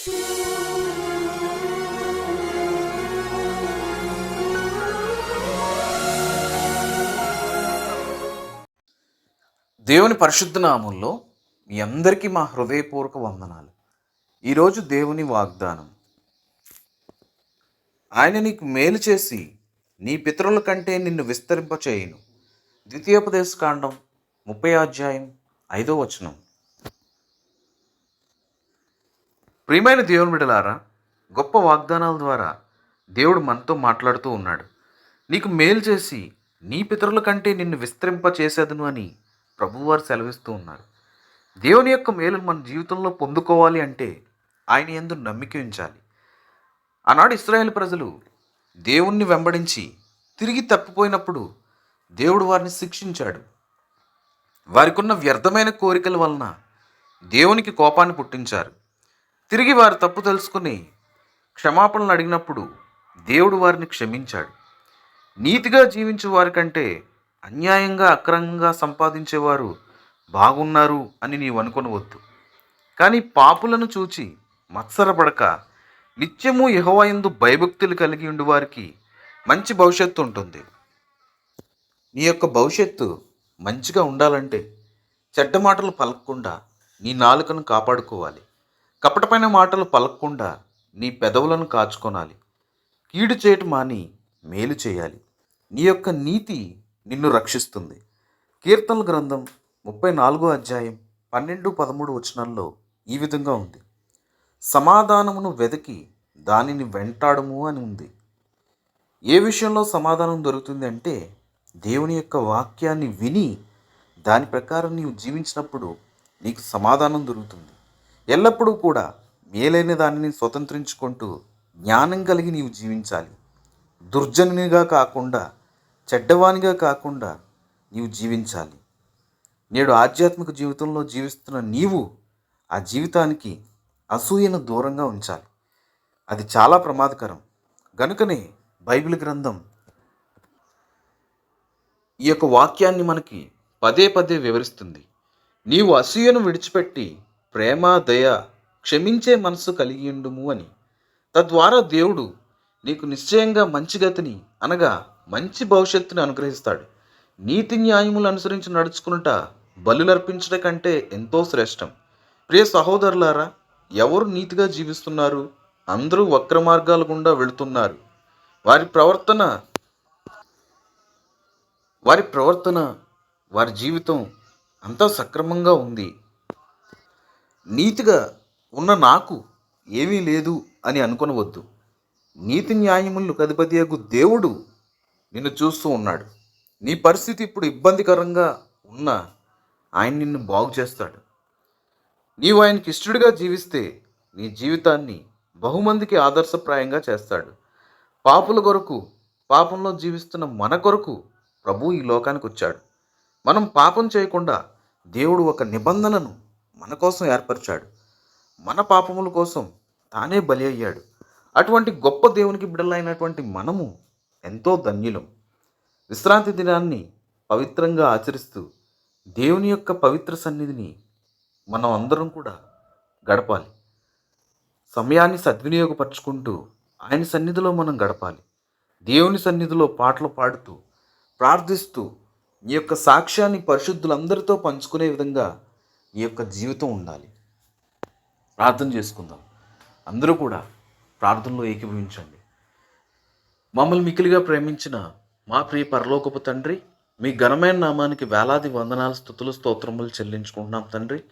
దేవుని పరిశుద్ధ నామంలో మీ అందరికీ మా హృదయపూర్వక వందనాలు. ఈరోజు దేవుని వాగ్దానం. ఆయన నీకు మేలు చేసి నీ పితరుల కంటే నిన్ను విస్తరింపచేయును. ద్వితీయోపదేశ కాండం ముప్పై అధ్యాయం ఐదో వచనం. ప్రియమైన దేవుని బిడ్డలారా గొప్ప వాగ్దానాల ద్వారా దేవుడు మనతో మాట్లాడుతూ ఉన్నాడు. నీకు మేలు చేసి నీ పితరుల కంటే నిన్ను విస్తరింప చేసేదను అని ప్రభువారు సెలవిస్తూ ఉన్నారు. దేవుని యొక్క మేలును మన జీవితంలో పొందుకోవాలి అంటే ఆయన ఎందు నమ్మిక ఉంచాలి. ఆనాడు ఇస్రాయేల్ ప్రజలు దేవుణ్ణి వెంబడించి తిరిగి తప్పిపోయినప్పుడు దేవుడు వారిని శిక్షించాడు. వారికున్న వ్యర్థమైన కోరికల వలన దేవునికి కోపాన్ని పుట్టించారు. తిరిగి వారు తప్పు తెలుసుకుని క్షమాపణలు అడిగినప్పుడు దేవుడు వారిని క్షమించాడు. నీతిగా జీవించే వారికంటే అన్యాయంగా అక్రమంగా సంపాదించేవారు బాగున్నారు అని నీవు అనుకొనవద్దు. కానీ పాపులను చూచి మత్సరపడక నిత్యము యహోవయందు భయభక్తులు కలిగి ఉండి వారికి మంచి భవిష్యత్తు ఉంటుంది. నీ యొక్క భవిష్యత్తు మంచిగా ఉండాలంటే చెడ్డ మాటలు పలకకుండా నీ నాలుకను కాపాడుకోవాలి. కపటమైన మాటలు పలకకుండా నీ పెదవులను కాచుకోనాలి. కీడు చేయటం మాని మేలు చేయాలి. నీ యొక్క నీతి నిన్ను రక్షిస్తుంది. కీర్తనల గ్రంథం ముప్పై నాలుగో అధ్యాయం పన్నెండు పదమూడు వచనాల్లో ఈ విధంగా ఉంది. సమాధానమును వెతికి దానిని వెంటాడము అని ఉంది. ఏ విషయంలో సమాధానం దొరుకుతుంది అంటే దేవుని యొక్క వాక్యాన్ని విని దాని ప్రకారం నీవు జీవించినప్పుడు నీకు సమాధానం దొరుకుతుంది. ఎల్లప్పుడూ కూడా మేలైన దానిని స్వతంత్రించుకుంటూ జ్ఞానం కలిగి నీవు జీవించాలి. దుర్జనునిగా కాకుండా చెడ్డవానిగా కాకుండా నీవు జీవించాలి. నేడు ఆధ్యాత్మిక జీవితంలో జీవిస్తున్న నీవు ఆ జీవితానికి అసూయను దూరంగా ఉంచాలి. అది చాలా ప్రమాదకరం. గనుకనే బైబిల్ గ్రంథం ఈ యొక్క వాక్యాన్ని మనకి పదే పదే వివరిస్తుంది. నీవు అసూయను విడిచిపెట్టి ప్రేమ దయ క్షమించే మనసు కలిగియుండుము అని. తద్వారా దేవుడు నీకు నిశ్చయంగా మంచి గతిని అనగా మంచి భవిష్యత్తుని అనుగ్రహిస్తాడు. నీతి న్యాయములు అనుసరించి నడుచుకునుట బలులర్పించట కంటే ఎంతో శ్రేష్టం. ప్రియ సహోదరులారా ఎవరు నీతిగా జీవిస్తున్నారు? అందరూ వక్ర మార్గాల గుండా వెళుతున్నారు. వారి ప్రవర్తన వారి ప్రవర్తన వారి జీవితం అంతా సక్రమంగా ఉంది. నీతిగా ఉన్న నాకు ఏమీ లేదు అని అనుకునవద్దు. నీతి న్యాయములను కధిపతియగు దేవుడు నిన్ను చూస్తూ ఉన్నాడు. నీ పరిస్థితి ఇప్పుడు ఇబ్బందికరంగా ఉన్నా ఆయన నిన్ను బాగు చేస్తాడు. నీవు ఆయనకి ఇష్టడిగా జీవిస్తే నీ జీవితాన్ని బహుమందికి ఆదర్శప్రాయంగా చేస్తాడు. పాపుల కొరకు పాపంలో జీవిస్తున్న మన కొరకు ప్రభు ఈ లోకానికి వచ్చాడు మనం పాపం చేయకుండా దేవుడు ఒక నిబంధనను మన కోసం ఏర్పరిచాడు. మన పాపముల కోసం తానే బలి అయ్యాడు. అటువంటి గొప్ప దేవునికి బిడ్డలైనటువంటి మనము ఎంతో ధన్యులం. విశ్రాంతి దినాన్ని పవిత్రంగా ఆచరిస్తూ దేవుని యొక్క పవిత్ర సన్నిధిని మనం అందరం కూడా గడపాలి. సమయాన్ని సద్వినియోగపరుచుకుంటూ ఆయన సన్నిధిలో మనం గడపాలి. దేవుని సన్నిధిలో పాటలు పాడుతూ ప్రార్థిస్తూ నీ యొక్క సాక్ష్యాన్ని పరిశుద్ధులందరితో పంచుకునే విధంగా నీ యొక్క జీవితం ఉండాలి. ప్రార్థన చేసుకుందాం. అందరూ కూడా ప్రార్థనలో ఏకీభవించండి. మమ్మల్ని మికిలిగా ప్రేమించిన మా ప్రియ పరలోకపు తండ్రి మీ ఘనమైన నామానికి వేలాది వందనాలు స్థుతులు స్తోత్రములు చెల్లించుకుంటున్నాం తండ్రి.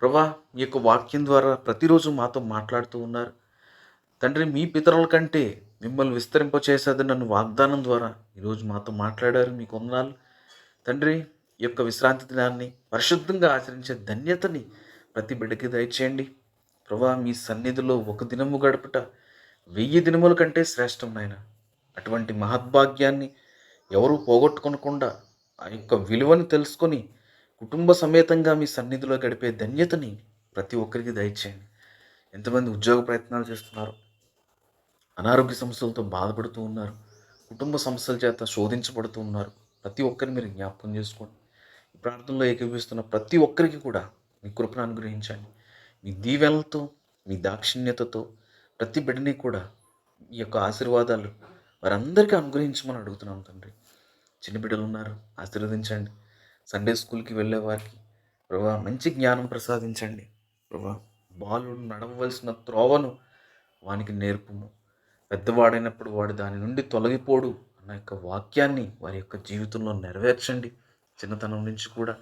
ప్రభా మీ యొక్క వాక్యం ద్వారా ప్రతిరోజు మాతో మాట్లాడుతూ ఉన్నారు. తండ్రి మీ పితరుల కంటే మిమ్మల్ని విస్తరింపచేసేది నన్ను వాగ్దానం ద్వారా ఈరోజు మాతో మాట్లాడారు. మీకు వందనాలు. తండ్రి ఈ యొక్క విశ్రాంతి దినాన్ని పరిశుద్ధంగా ఆచరించే ధన్యతని ప్రతి బిడ్డకి దయచేయండి. ప్రభా మీ సన్నిధిలో ఒక దినము గడుపుట వెయ్యి దినముల కంటే శ్రేష్టం నాయన. అటువంటి మహద్భాగ్యాన్ని ఎవరు పోగొట్టుకొనకుండా ఆ యొక్క విలువని తెలుసుకొని కుటుంబ సమేతంగా మీ సన్నిధిలో గడిపే ధన్యతని ప్రతి ఒక్కరికి దయచేయండి. ఎంతమంది ఉద్యోగ ప్రయత్నాలు చేస్తున్నారు అనారోగ్య సమస్యలతో బాధపడుతూ ఉన్నారు కుటుంబ సమస్యల చేత శోధించబడుతూ ఉన్నారు. ప్రతి ఒక్కరిని మీరు జ్ఞాపకం చేసుకోండి. ప్రార్థనలో ఏకీపిస్తున్న ప్రతి ఒక్కరికి కూడా మీ కృపను అనుగ్రహించండి. మీ దీవెలతో మీ దాక్షిణ్యతతో ప్రతి బిడ్డని కూడా ఈ యొక్క ఆశీర్వాదాలు వారందరికీ అనుగ్రహించమని అడుగుతున్నాం తండ్రి. చిన్న బిడ్డలు ఉన్నారు ఆశీర్వదించండి. సండే స్కూల్కి వెళ్ళే వారికి ప్రభా మంచి జ్ఞానం ప్రసాదించండి. ప్రభా బాలుడు నడవవలసిన త్రోవను వానికి నేర్పుము. పెద్దవాడైనప్పుడు వాడు దాని నుండి తొలగిపోడు అన్న యొక్క వాక్యాన్ని వారి యొక్క జీవితంలో నెరవేర్చండి. చిన్నతనం నుంచి కూడా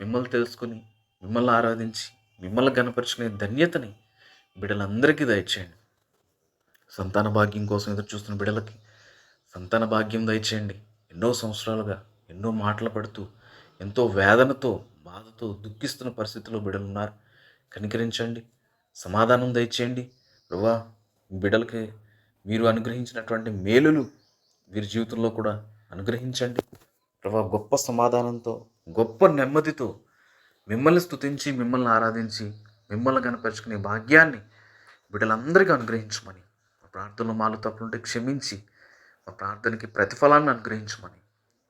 మిమ్మల్ని తెలుసుకుని మిమ్మల్ని ఆరాధించి మిమ్మల్ని గనపరుచుకునే ధన్యతని బిడ్డలందరికీ దయచేయండి. సంతాన భాగ్యం కోసం ఎదురు చూస్తున్న బిడ్డలకి సంతాన భాగ్యం దయచేయండి. ఎన్నో సంవత్సరాలుగా ఎన్నో మాటలు పడుతూ ఎంతో వేదనతో బాధతో దుఃఖిస్తున్న పరిస్థితిలో బిడ్డలు ఉన్నారు. కనికరించండి. సమాధానం దయచేయండి. ప్రభా బిడ్డలకి మీరు అనుగ్రహించినటువంటి మేలులు వీరి జీవితంలో కూడా అనుగ్రహించండి. ప్రభా గొప్ప సమాధానంతో గొప్ప నెమ్మదితో మిమ్మల్ని స్తుతించి మిమ్మల్ని ఆరాధించి మిమ్మల్ని కనపరుచుకునే భాగ్యాన్ని బిడ్డలందరికీ అనుగ్రహించమని మా ప్రార్థనలో మాలు తప్పులుంటే క్షమించి మా ప్రార్థనకి ప్రతిఫలాన్ని అనుగ్రహించమని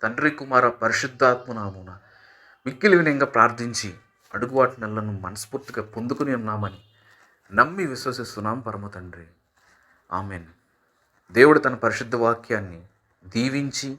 తండ్రి కుమార పరిశుద్ధాత్మనామున మిక్కిలి వినయంగా ప్రార్థించి అడుగువాటి నెలను మనస్ఫూర్తిగా పొందుకుని ఉన్నామని నమ్మి విశ్వసిస్తున్నాం పరమ తండ్రి. ఆమెన్. దేవుడు తన పరిశుద్ధ వాక్యాన్ని దీవించి